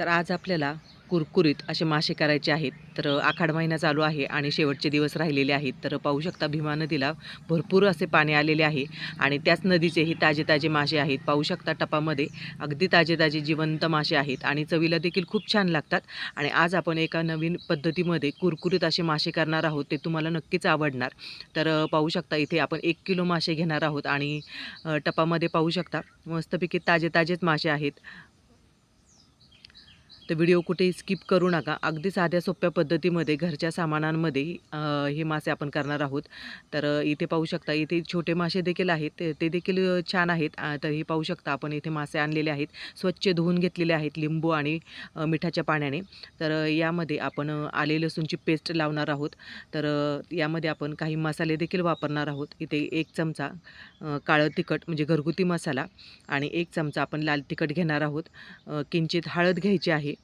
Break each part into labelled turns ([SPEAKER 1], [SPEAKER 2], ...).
[SPEAKER 1] तर आज आपल्याला कुरकुरीत असे मासे करायचे आहेत. तर आखाड महिना चालू आहे आणि शेवटचे दिवस राहिलेले आहेत. तर पाहू शकता भीमा नदीला भरपूर असे पाणी आलेले आहे आणि त्याच नदीचे हे ताजे ताजे मासे आहेत. पाहू शकता टपामध्ये अगदी ताजे ताजे जिवंत मासे आहेत आणि चवीला देखील खूप छान लागतात. आणि आज आपण एका नवीन पद्धतीमध्ये कुरकुरीत असे मासे करणार आहोत ते तुम्हाला नक्कीच आवडणार. तर पाहू शकता इथे आपण एक किलो मासे घेणार आहोत आणि टपामध्ये पाहू शकता मस्तपैकी ताजे ताजेच मासे आहेत. तर व्हिडिओ कुठेही स्किप करू नका. अगदी साध्या सोप्या पद्धतीमध्ये घरच्या सामानांमध्ये हे मासे आपण करणार आहोत. तर इथे पाहू शकता इथे छोटे मासे देखील आहेत. ते देखील छान आहेत. तर हे पाहू शकता आपण इथे मासे आणलेले आहेत. स्वच्छ धुवून घेतलेले आहेत लिंबू आणि मिठाच्या पाण्याने. तर यामध्ये आपण आले लसूणची पेस्ट लावणार आहोत. तर यामध्ये आपण काही मसाले देखील वापरणार आहोत. इथे एक चमचा काळं तिखट म्हणजे घरगुती मसाला आणि एक चमचा आपण लाल तिखट घेणार आहोत. किंचित हळद घ्यायची आहे.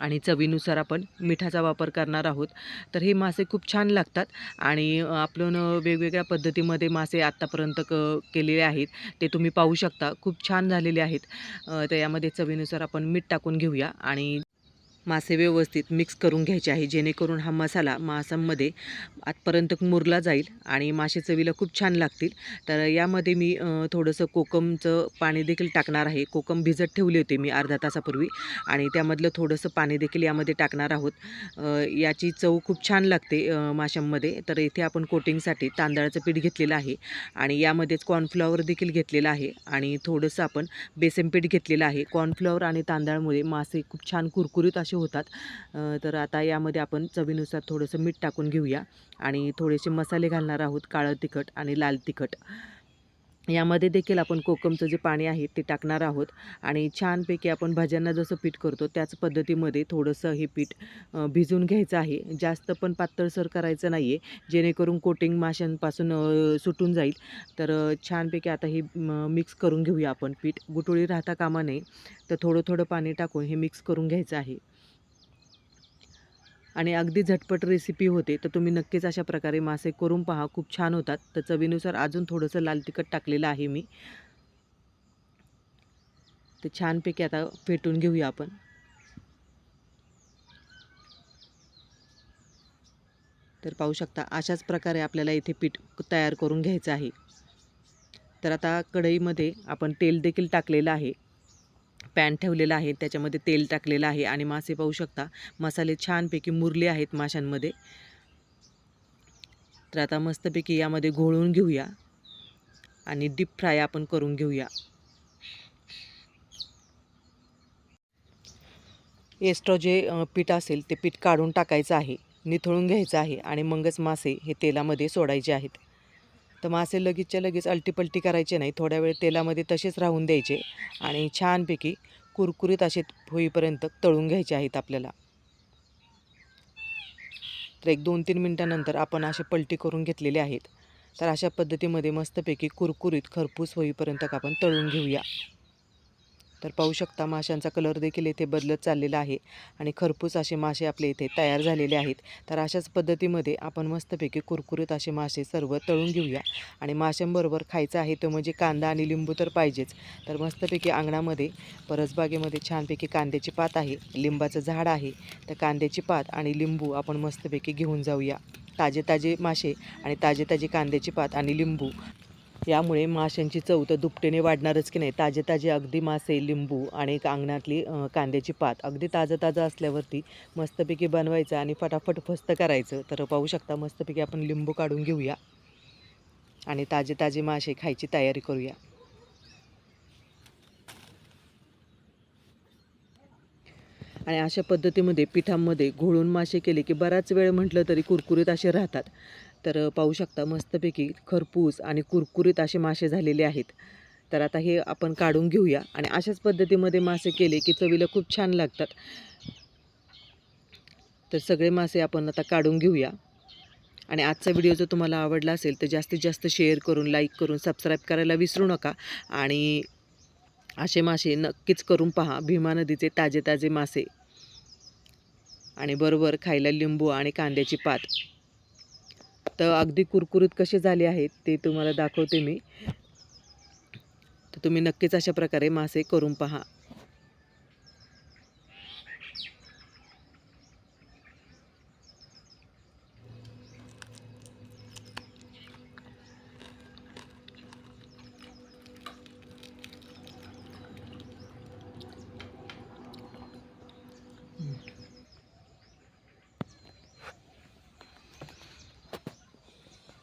[SPEAKER 1] आणि चवीनुसार आपण मिठाचा वापर करणार आहोत. तर हे मासे खूप छान लागतात आणि आपण वेगवेगळ्या पद्धतीमध्ये मासे आत्तापर्यंत क केलेले आहेत. ते तुम्ही पाहू शकता. खूप छान झालेले आहेत. तर यामध्ये चवीनुसार आपण मीठ टाकून घेऊया आणि मासे व्यवस्थित मिक्स करून घ्यायचे आहे जेणेकरून हा मसाला मासांमध्ये आतपर्यंत मुरला जाईल आणि मासे चवीला खूप छान लागतील. तर यामध्ये मी थोडंसं कोकमचं पाणी देखील टाकणार आहे. कोकम भिजत ठेवले होते मी अर्धा तासापूर्वी आणि त्यामधलं थोडंसं पाणी देखील यामध्ये टाकणार आहोत. याची चव खूप छान लागते माशांमध्ये. तर इथे आपण कोटिंगसाठी तांदळाचं पीठ घेतलेलं आहे आणि यामध्येच कॉर्नफ्लॉवर देखील घेतलेलं आहे आणि थोडंसं आपण बेसन पीठ घेतलेलं आहे. कॉर्नफ्लॉवर आणि तांदळामुळे मासे खूप छान कुरकुरीत असे होतात. तर आता यामध्ये आपण चवीनुसार थोडंसं मीठ टाकून घेऊया आणि थोडेसे मसाले घालणार आहोत काळं तिखट आणि लाल तिखट. यामध्ये देखील आपण कोकमचं जे पाणी आहे ते टाकणार आहोत आणि छानपैकी आपण भाज्यांना जसं पीठ करतो त्याच पद्धतीमध्ये थोडंसं हे पीठ भिजून भिजवून घ्यायचं आहे. जास्त पण पातळसर करायचं नाही आहे जेणेकरून कोटिंग माशांपासून सुटून जाईल. तर छानपैकी आता हे मिक्स करून घेऊया आपण पीठ. गुटुळी राहता कामा नये. तर थोडं थोडं पाणी टाकून हे मिक्स करून घ्यायचं आहे. आणि अगदी झटपट रेसिपी होते तर तुम्ही नक्कीच अशा प्रकारे मासे करून पहा खूप छान होतात. तर चवीनुसार अजून थोडंसं लाल तिखट टाकलेलं आहे मी. तर छानपैकी आता फेटून घेऊया आपण. तर पाहू शकता अशाच प्रकारे आपल्याला इथे पीठ तयार करून घ्यायचं आहे. तर आता कढईमध्ये आपण तेल देखील टाकलेलं आहे. पॅन ठेवलेला आहे त्याच्यामध्ये तेल टाकलेलं आहे आणि मासे पाहू शकता. मसाले छानपैकी मुरले आहेत माशांमध्ये. तर आता मस्तपैकी यामध्ये घोळून घेऊया आणि डीप फ्राय आपण करून घेऊया. एस्ट्रो जे पीठ असेल ते पीठ काढून टाकायचं आहे निथळून घ्यायचं आहे आणि मगच मासे हे तेलामध्ये सोडायचे आहेत. तर मासे लगेचच्या लगेच अलटीपलटी करायचे नाही. थोड्या वेळ तेलामध्ये तसेच राहून द्यायचे आणि छानपैकी कुरकुरीत असे होईपर्यंत तळून घ्यायचे आहेत आपल्याला. तर एक दोन तीन मिनटानंतर आपण असे पलटी करून घेतलेले आहेत. तर अशा पद्धतीमध्ये मस्तपैकी कुरकुरीत खरपूस होईपर्यंत आपण तळून घेऊया. तर पाहू शकता माशांचा कलर देखील इथे बदलत चाललेला आहे. आणि खरपूस असे मासे आपले इथे तयार झालेले आहेत. तर अशाच पद्धतीमध्ये आपण मस्तपैकी कुरकुरीत असे मासे सर्व तळून घेऊया. आणि माशांबरोबर खायचं आहे तो म्हणजे कांदा आणि लिंबू तर पाहिजेच. तर मस्तपैकी अंगणामध्ये परसबागेमध्ये छानपैकी कांद्याची पात आहे. लिंबाचं झाड आहे. तर कांद्याची पात आणि लिंबू आपण मस्तपैकी घेऊन जाऊया. ताजे ताजे मासे आणि ताजे ताजे कांद्याची पात आणि लिंबू यामुळे माशांची चव तर दुपटीने वाढणारच की नाही. ताजे ताजे अगदी मासे लिंबू आणि एक अंगणातली कांद्याची पात अगदी ताजं ताजं असल्यावरती मस्तपैकी बनवायचं आणि फटाफट फस्त करायचं. तर पाहू शकता मस्तपैकी आपण लिंबू काढून घेऊया आणि ताजे ताजे मासे खायची तयारी करूया. आणि अशा पद्धतीमध्ये पिठांमध्ये घोळून मासे केले की बराच वेळ म्हटलं तरी कुरकुरीत असे राहतात. तर पाहू शकता मस्तपैकी खरपूस आणि कुरकुरीत असे मासे झालेले आहेत. तर आता हे आपण काढून घेऊया आणि अशाच पद्धतीमध्ये मासे केले की चवीला खूप छान लागतात. तर सगळे मासे आपण आता काढून घेऊया. आणि आजचा व्हिडिओ जर तुम्हाला आवडला असेल तर जास्तीत जास्त शेअर करून लाईक करून सबस्क्राईब करायला विसरू नका. आणि असे मासे नक्कीच करून पहा भीमा नदीचे ताजे ताजे मासे. आणि बरोबर खायला लिंबू आणि कांद्याची पात. तर अगदी कुरकुरीत कसे झाले आहेत ते तुम्हाला दाखवते मी. तर तुम्ही नक्कीच अशा प्रकारे मासे करून पहा.